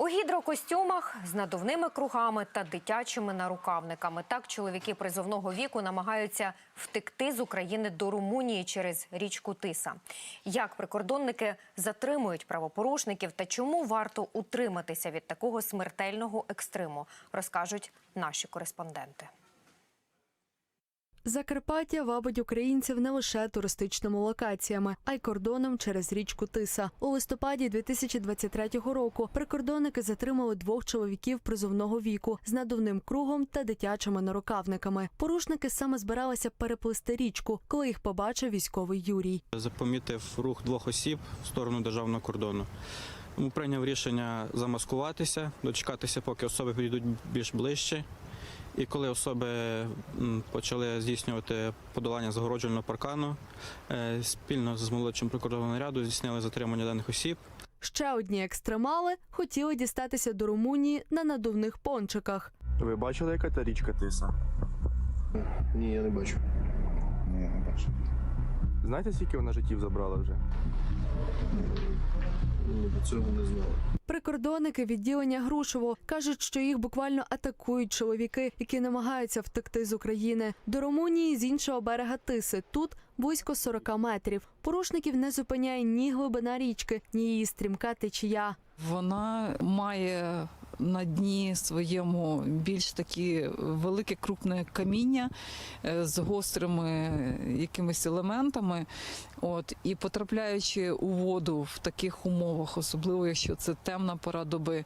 У гідрокостюмах з надувними кругами та дитячими нарукавниками. Так чоловіки призовного віку намагаються втекти з України до Румунії через річку Тиса. Як прикордонники затримують правопорушників та чому варто утриматися від такого смертельного екстриму, розкажуть наші кореспонденти. Закарпаття вабить українців не лише туристичними локаціями, а й кордоном через річку Тиса. У листопаді 2023 року прикордонники затримали двох чоловіків призовного віку з надувним кругом та дитячими нарукавниками. Порушники саме збиралися переплисти річку, коли їх побачив військовий Юрій. Запомітив рух двох осіб в сторону державного кордону. Прийняв рішення замаскуватися, дочекатися, поки особи підійдуть більш ближче. І коли особи почали здійснювати подолання загороджувального паркану, е, спільно з молодшим прикордонного наряду здійснили затримання даних осіб. Ще одні екстремали хотіли дістатися до Румунії на надувних пончиках. Ви бачили, яка та річка Тиса? Ні, я не бачу. Ні, не бачу. Знаєте, скільки вона життів забрала вже? До цього не знали. Прикордонники відділення Грушево кажуть, що їх буквально атакують чоловіки, які намагаються втекти з України до Румунії з іншого берега Тиси. Тут близько 40 метрів. Порушників не зупиняє ні глибина річки, ні її стрімка течія. Вона має на дні своєму більш такі велике крупне каміння е, з гострими якимись елементами. От і потрапляючи у воду в таких умовах, особливо якщо це темна пора доби.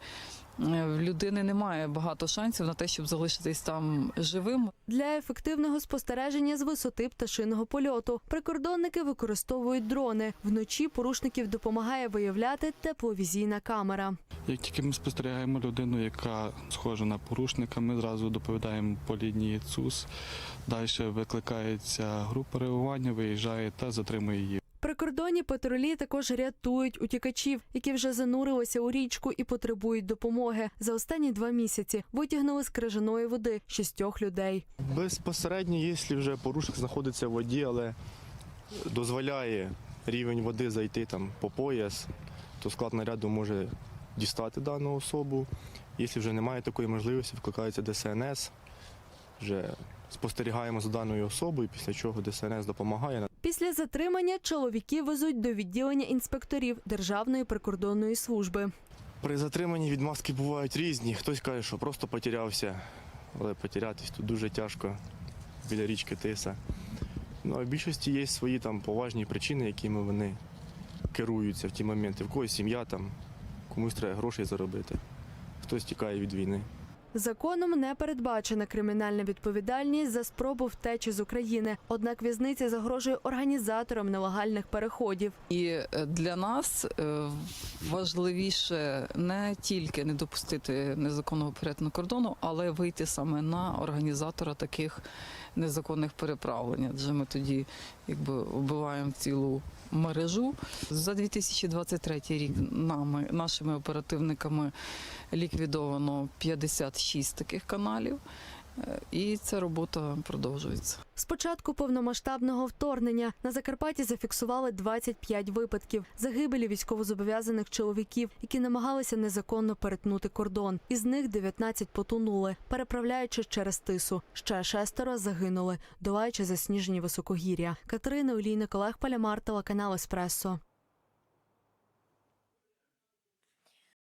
Е, В людини немає багато шансів на те, щоб залишитись там живим. Для ефективного спостереження з висоти пташиного польоту прикордонники використовують дрони. Вночі порушників допомагає виявляти тепловізійна камера. Як тільки ми спостерігаємо людину, яка схожа на порушника, ми зразу доповідаємо по лінії ЦУС. Далі викликається група реагування, виїжджає та затримує її. Прикордонні патрулі також рятують утікачів, які вже занурилися у річку і потребують допомоги. За останні два місяці витягнули з крижаної води шістьох людей. Безпосередньо, якщо вже порушник знаходиться в воді, але дозволяє рівень води зайти там по пояс, то склад наряду може дістати дану особу. Якщо вже немає такої можливості, викликається ДСНС. Вже спостерігаємо за даною особою, після чого ДСНС допомагає. Після затримання чоловіки везуть до відділення інспекторів Державної прикордонної служби. При затриманні відмазки бувають різні. Хтось каже, що просто потерявся, але потерятись тут дуже тяжко біля річки Тиса. Ну, а в більшості є свої там поважні причини, якими вони керуються в ті моменти. В когось сім'я там, комусь треба грошей заробити, хтось тікає від війни. Законом не передбачена кримінальна відповідальність за спробу втечі з України. Однак в'язниця загрожує організаторам нелегальних переходів. І е, для нас е, важливіше не тільки не допустити незаконного перетину кордону, але вийти саме на організатора таких незаконних переправлень. Адже ми тоді якби вбиваємо цілу мережу. За 2023 рік нами, нашими оперативниками ліквідовано 56 таких каналів. Е, І ця робота продовжується. З початку повномасштабного вторгнення на Закарпатті зафіксували 25 випадків загибелі військовозобов'язаних чоловіків, які намагалися незаконно перетнути кордон. Із них 19 потонули, переправляючи через тису. Ще шестеро загинули, долаючи засніжені високогір'я. Катерина Олійник, Олег Палямар, телеканал Еспресо.